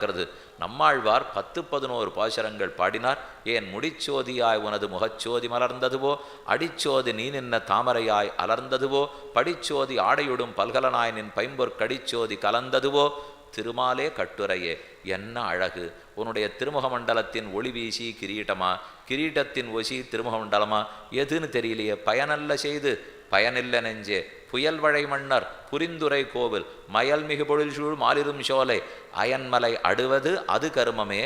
இருக்கிறது. நம்மாழ்வார் பத்து பதினோரு பாசுரங்கள் பாடினார். ஏன் முடிச்சோதியாய் உனது முகச்சோதி மலர்ந்ததுவோ? அடிச்சோதி நீ நின்ன தாமரையாய் அலர்ந்ததுவோ? படிச்சோதி ஆடையுடும் பல்கலனாய் நின் பைம்பொற்கடிச்சோதி கலந்ததுவோ? திருமாலே கட்டுரையே என்ன அழகு. உன்னுடைய திருமுக மண்டலத்தின் ஒளி வீசி கிரீட்டமா? கிரீட்டத்தின் ஒசி திருமுக மண்டலமா எதுன்னு தெரியலையே பயனல்ல செய்து. பயனில்ல நெஞ்சே புயல் வழை மன்னர் புரிந்துரை கோவில் மயல் மிகு பொழில் சூழ் மாலிரும் சோலை அயன்மலை அடுவது அது கருமமே.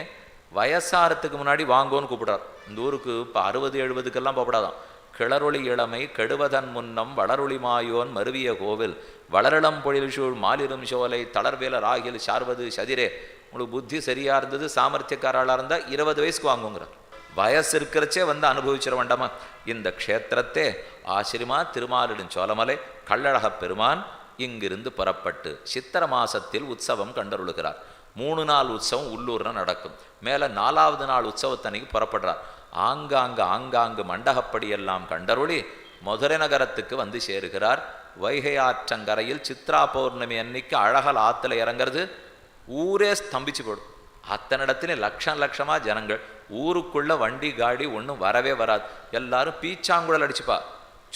வயசாரத்துக்கு முன்னாடி வாங்கோன்னு கூப்பிடுறார். இந்த ஊருக்கு இப்போ அறுபது எழுபதுக்கெல்லாம் போகப்படாதான். கிளறொளி இளமை கெடுவதன் முன்னம் வளரொளி மாயோன் மருவிய கோவில் வளரளம் பொழில் சூழ் மாலிரும் சோலை தளர்வேல ராகில் சார்வது சதிரே. உங்களுக்கு புத்தி சரியாக இருந்தது சாமர்த்தியக்காராளாக இருந்தால் இருபது வயசுக்கு வாங்குங்கிறார். வயசு இருக்கிறச்சே வந்து அனுபவிச்சிட வேண்டாமா? இந்த க்ஷேத்திரத்தே ஆசிரிமா திருமாலிடும் சோழமலை கள்ளழக பெருமான் இங்கிருந்து புறப்பட்டு சித்திர மாசத்தில் உற்சவம் கண்டருளுகிறார். மூணு நாள் உற்சவம் உள்ளூரில் நடக்கும். மேலே நாலாவது நாள் உற்சவத்தன்னைக்கு புறப்படுறார். ஆங்காங்கு ஆங்காங்கு மண்டகப்படியெல்லாம் கண்டருளி மதுரை நகரத்துக்கு வந்து சேருகிறார். வைகை ஆற்றங்கரையில் சித்ரா பௌர்ணமி அன்னைக்கு அழகல் ஆற்றுல இறங்குறது ஊரே ஸ்தம்பிச்சு போடும். அத்தனை இடத்துல லட்சம் லட்சமாக ஜனங்கள். ஊருக்குள்ளே வண்டி காடி ஒன்றும் வரவே வராது. எல்லாரும் பீச்சாங்குழல் அடிச்சுப்பா.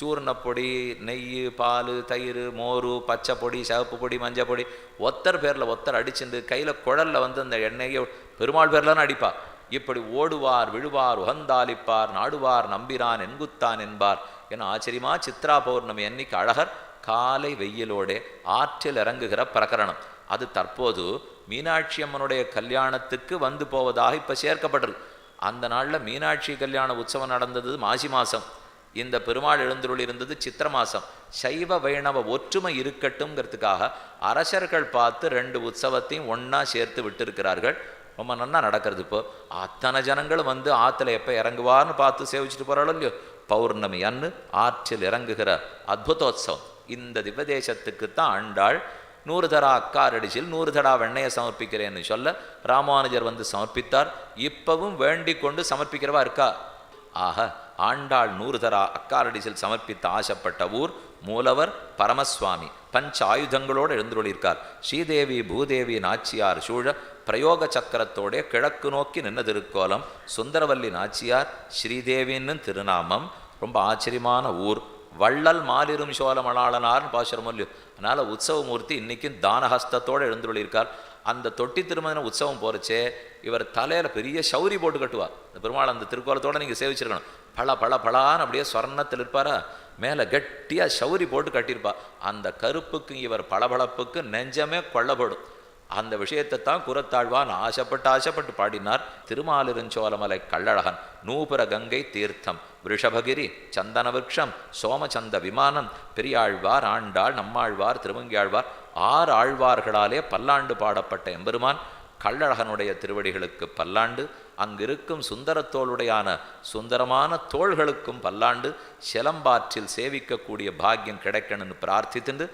சூர்ணப்பொடி நெய் பால் தயிர் மோர் பச்சை பொடி சிவப்பு பொடி மஞ்சள் பொடி. ஒத்தர் பேரில் ஒத்தர் அடிச்சுண்டு கையில் குழல்ல வந்து அந்த எண்ணெயை பெருமாள் பேர்லாம் அடிப்பா. இப்படி ஓடுவார் விழுவார் உகந்தாளிப்பார் நாடுவார் நம்பிரான் என்குத்தான் என்பார். என ஆச்சரியமா சித்ரா பௌர்ணமி அன்னைக்கு அழகர் காலை வெயிலோடே ஆற்றில் இறங்குகிற பிரகரணம். அது தற்போது மீனாட்சி அம்மனுடைய கல்யாணத்துக்கு வந்து போவதாக இப்போ சேர்க்கப்பட்டிருக்கு அந்த நாளில் மீனாட்சி கல்யாண உற்சவம் நடந்தது மாசி மாதம் இந்த பெருமாள் எழுந்துருள் இருந்தது சித்திர மாசம். சைவ வைணவ ஒற்றுமை இருக்கட்டும்ங்கிறதுக்காக அரசர்கள் பார்த்து ரெண்டு உற்சவத்தையும் ஒன்றா சேர்த்து விட்டிருக்கிறார்கள். ரொம்ப நன்னா நடக்கிறது இப்போ. அத்தனை ஜனங்களும் வந்து ஆற்றுல எப்போ இறங்குவார்னு பார்த்து சேவிச்சுட்டு போகிறாளோ இல்லையோ? பௌர்ணமி அன்னு ஆற்றில் இறங்குகிற அத்புதோத்சவம் இந்த திவ்யதேசத்துக்கு தான் ஆண்டாள் நூறு தடா அக்காரடிச்சில் நூறு தடா வெண்ணையை சமர்ப்பிக்கிறேன்னு சொல்ல ராமானுஜர் வந்து சமர்ப்பித்தார். இப்பவும் வேண்டிக் கொண்டு சமர்ப்பிக்கிறவா இருக்கா? ஆக ஆண்டாள் நூறு தரா அக்காரடிசில் சமர்ப்பித்த ஆசைப்பட்ட ஊர் மூலவர் பரமசுவாமி பஞ்ச ஆயுதங்களோடு எழுந்துள்ளிருக்கார் ஸ்ரீதேவி பூதேவி நாச்சியார் சூழ பிரயோக சக்கரத்தோடே கிழக்கு நோக்கி நின்ன திருக்கோலம் சுந்தரவல்லி நாச்சியார் ஸ்ரீதேவின்னு திருநாமம். ரொம்ப ஆச்சரியமான ஊர். வள்ளல் மாலிரும் சோழமலாளனார்னு பாசுரம் இல்லையோ அதனால உற்சவமூர்த்தி இன்னைக்கும் தானஹஸ்தத்தோடு எழுந்துள்ளிருக்கார் அந்த தொட்டி திருமதின உற்சவம் போறச்சே இவர் தலையில பெரிய சௌரி போட்டு கட்டுவார் இந்த பெருமாள் அந்த திருக்கோலத்தோட நீங்க சேவிச்சிருக்கணும். பல பல பலான்னு அப்படியே சொர்ணத்தில் இருப்பாரா? மேலே கட்டியா சௌரி போட்டு கட்டியிருப்பா. அந்த கருப்புக்கு இவர் பளபளப்புக்கு நெஞ்சமே கொள்ளப்படும். அந்த விஷயத்தை தான் குரத்தாழ்வான் ஆசைப்பட்டு ஆசைப்பட்டு பாடினார் திருமாலிருஞ்சோலமலை கள்ளழகன். நூபுர கங்கை தீர்த்தம். ரிஷபகிரி சந்தன விரக்ஷம் சோமச்சந்த விமானம் பெரியாழ்வார் ஆண்டாள் நம்மாழ்வார் திருமங்கியாழ்வார் ஆறு ஆழ்வார்களாலே பல்லாண்டு பாடப்பட்ட எம்பெருமான் கள்ளழகனுடைய திருவடிகளுக்கு பல்லாண்டு அங்கிருக்கும் சுந்தரத்தோளுடையான சுந்தரமான தோள்களுக்கும் பல்லாண்டு சிலம்பாற்றில் சேவிக்கக்கூடிய பாக்கியம் கிடைக்கணும்னு பிரார்த்தித்துண்டு